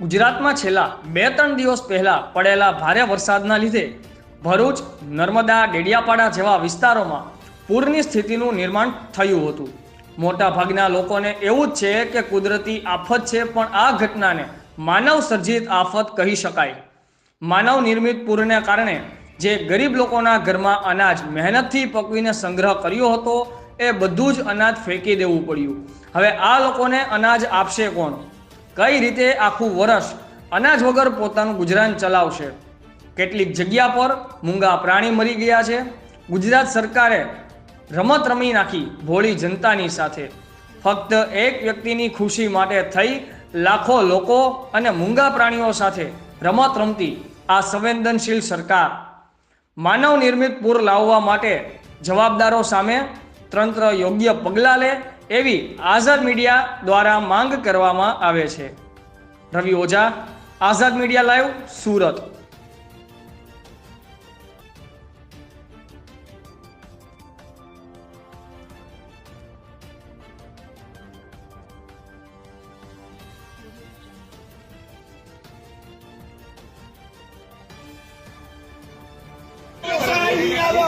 ગુજરાતમાં છેલ્લા બે ત્રણ દિવસ પહેલા પડેલા ભારે વરસાદના લીધે ભરૂચ, નર્મદા, ડેડિયાપાડા જેવા વિસ્તારોમાં પૂરની સ્થિતિનું નિર્માણ થયું હતું. મોટાભાગના લોકોને એવું જ છે કે કુદરતી આફત છે, પણ આ ઘટનાને માનવ સર્જિત આફત કહી શકાય. માનવ નિર્મિત પૂરને કારણે જે ગરીબ લોકોના ઘરમાં અનાજ મહેનતથી પકવીને સંગ્રહ કર્યો હતો, એ બધું જ અનાજ ફેંકી દેવું પડ્યું. હવે આ લોકોને અનાજ આપશે કોણ? કઈ રીતે આખું વર્ષ અનાજ વગર પોતાનું ગુજરાન ચલાવશે? કેટલીક જગ્યા પર મૂંગા પ્રાણી મરી ગયા છે. ગુજરાત સરકારે રમત રમી નાખી ભોળી જનતાની સાથે. ફક્ત એક વ્યક્તિની ખુશી માટે થઈ લાખો લોકો અને મૂંગા પ્રાણીઓ સાથે રમત રમતી આ સંવેદનશીલ સરકાર. માનવ નિર્મિત પૂર લાવવા માટે જવાબદારો સામે તંત્ર યોગ્ય પગલાં લે એવી આઝાદ મીડિયા દ્વારા માંગ કરવામાં આવે છે. Ravi Ojha, Azad media live, Surat.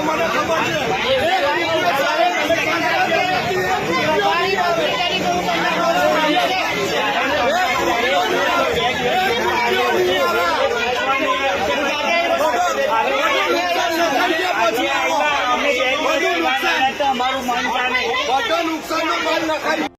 મને ખબર છે બધું નુકસાન નો મન નખાય.